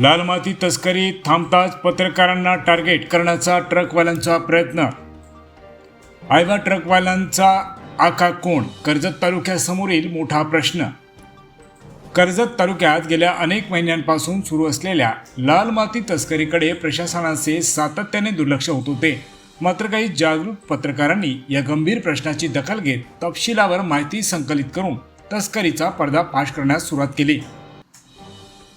लाल माती तस्करी थांबताच पत्रकारांना टार्गेट करण्याचा ट्रकवाल्यांचा प्रयत्न. आयवा ट्रकवाल्यांचा आका कोण? कर्जत तालुक्यासमोरील मोठा प्रश्न. कर्जत तालुक्यात गेल्या अनेक महिन्यांपासून सुरू असलेल्या लाल माती तस्करीकडे प्रशासनाचे सातत्याने दुर्लक्ष होत होते. मात्र काही जागरूक पत्रकारांनी या गंभीर प्रश्नाची दखल घेत तपशिलावर माहिती संकलित करून तस्करीचा पर्दाफाश करण्यास सुरुवात केली.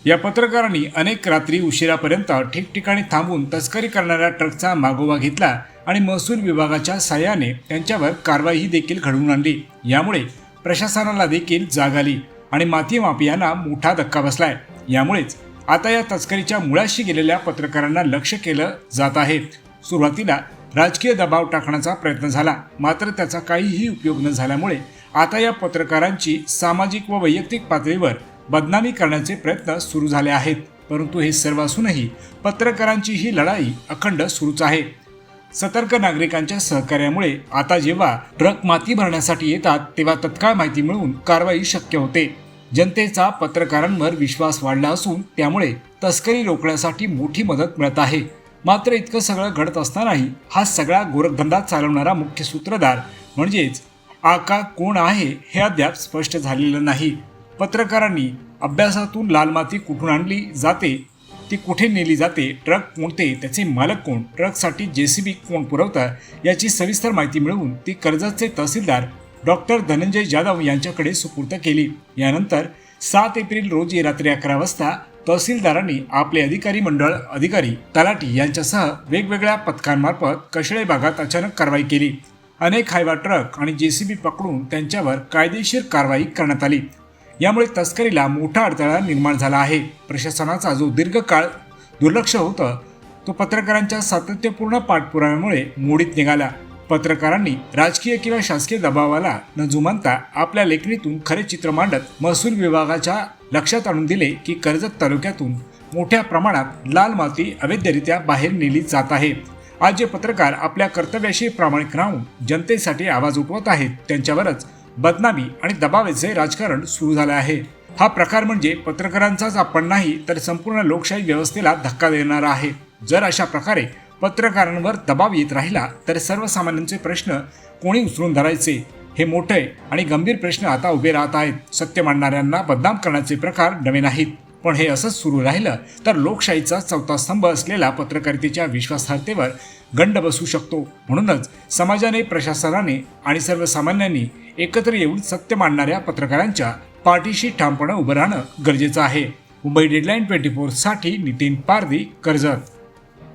या पत्रकारांनी अनेक रात्री उशिरापर्यंत ठिकठिकाणी थांबून तस्करी करणाऱ्या ट्रकचा मागोवा घेतला आणि महसूल विभागाच्या सहाय्याने त्यांच्यावर कारवाई देखील घडवून आणली. यामुळे प्रशासनाला देखील जाग आली आणि माती माफियांना मोठा धक्का बसलाय. यामुळेच आता या तस्करीच्या मुळाशी गेलेल्या पत्रकारांना लक्ष केलं जात आहे. सुरुवातीला राजकीय दबाव टाकण्याचा प्रयत्न झाला. मात्र त्याचा काहीही उपयोग न झाल्यामुळे आता या पत्रकारांची सामाजिक व वैयक्तिक पातळीवर बदनामी करण्याचे प्रयत्न सुरू झाले आहेत परंतु हे सर्व असूनही पत्रकारांची ही लढाई अखंड सुरूच आहे. सतर्क नागरिकांच्या सहकार्यामुळे आता जेव्हा ट्रक माती भरण्यासाठी येतात तेव्हा तत्काळ माहिती मिळवून कारवाई शक्य होते. जनतेचा पत्रकारांवर विश्वास वाढला असून त्यामुळे तस्करी रोखण्यासाठी मोठी मदत मिळत आहे. मात्र इतकं सगळं घडत असतानाही हा सगळा गोरखधंदा चालवणारा मुख्य सूत्रधार म्हणजेच आका कोण आहे हे अद्याप स्पष्ट झालेलं नाही. पत्रकारांनी अभ्यासातून लाल माती कुठून आणली जाते ती कुठे नेली जाते ट्रक कोणते त्याचे मालक कोण ट्रकसाठी जेसीबी कोण पुरवतं याची सविस्तर माहिती मिळवून ती कर्जतचे तहसीलदार डॉक्टर धनंजय जाधव यांच्याकडे सुपूर्द केली. यानंतर सात एप्रिल रोजी रात्री अकरा वाजता तहसीलदारांनी आपले अधिकारी मंडळ अधिकारी तलाठी यांच्यासह वेगवेगळ्या पथकांमार्फत कशळे भागात अचानक कारवाई केली. अनेक हायवा ट्रक आणि जेसीबी पकडून त्यांच्यावर कायदेशीर कारवाई करण्यात आली. यामुळे तस्करीला मोठा अडथळा निर्माण झाला आहे. प्रशासनाचा जो दीर्घकाळ दुर्लक्ष होतं तो पत्रकारांच्या सातत्यपूर्ण पाठपुराव्यामुळे मोडीत निघाला. पत्रकारांनी राजकीय किंवा शासकीय दबावाला न जुमानता आपल्या लेखणीतून खरे चित्र मांडत महसूल विभागाच्या लक्षात आणून दिले की कर्जत तालुक्यातून मोठ्या प्रमाणात लाल माती अवैधरित्या बाहेर नेली जात आहे. आज जे पत्रकार आपल्या कर्तव्याशी प्रामाणिक राहून जनतेसाठी आवाज उठवत आहेत त्यांच्यावरच बदनामी आणि दबावाचे राजकारण सुरू झाले आहे. हा प्रकार म्हणजे पत्रकारांचाच आपण नाही तर संपूर्ण लोकशाही व्यवस्थेला धक्का देणारा आहे. जर अशा प्रकारे पत्रकारांवर दबाव येत राहिला तर सर्वसामान्यांचे प्रश्न कोणी उचलून धरायचे? हे मोठे आणि गंभीर प्रश्न आता उभे राहत आहेत. सत्य मांडणाऱ्यांना बदनाम करण्याचे प्रकार नवे नाहीत. पण हे असंच सुरू राहिलं तर लोकशाहीचा चौथा स्तंभ असलेला पत्रकारितेच्या विश्वासार्हतेवर गंड बसू शकतो. म्हणूनच समाजाने प्रशासनाने आणि सर्वसामान्यांनी एकत्र येऊन सत्य मांडणाऱ्या पत्रकारांच्या पाठीशी ठामपणे उभं राहणं गरजेचं आहे. मुंबई डेडलाईन ट्वेंटी फोरसाठी नितीन पारदी कर्जत.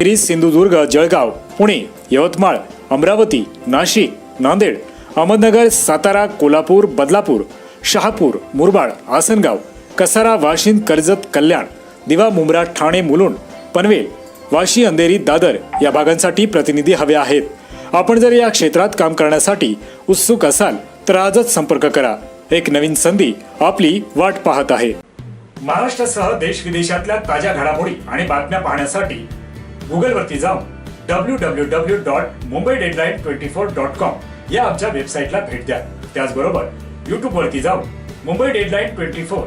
ग्रीस सिंधुदुर्ग जळगाव पुणे यवतमाळ अमरावती नाशिक नांदेड अहमदनगर सातारा कोल्हापूर बदलापूर शहापूर मुरबाड आसनगाव कसारा वाशिंद कर्जत कल्याण दिवा मुंब्रा ठाणे मुलुंड पनवेल वाशी अंधेरी दादर या भागांसाठी प्रतिनिधी हवे आहेत. आपण जर या क्षेत्रात काम करण्यासाठी उत्सुक असाल तर आजच संपर्क करा. एक नवीन संधी आपली वाट पाहत आहे. महाराष्ट्रासह देश विदेशातल्या ताज्या घडामोडी आणि बातम्या पाहण्यासाठी गुगलवरती जाऊन W W W dot Mumbai deadline twenty four dot com या आमच्या वेबसाईटला भेट द्या. त्याचबरोबर यूट्यूबवरती जाऊन मुंबई डेडलाईन ट्वेंटी फोर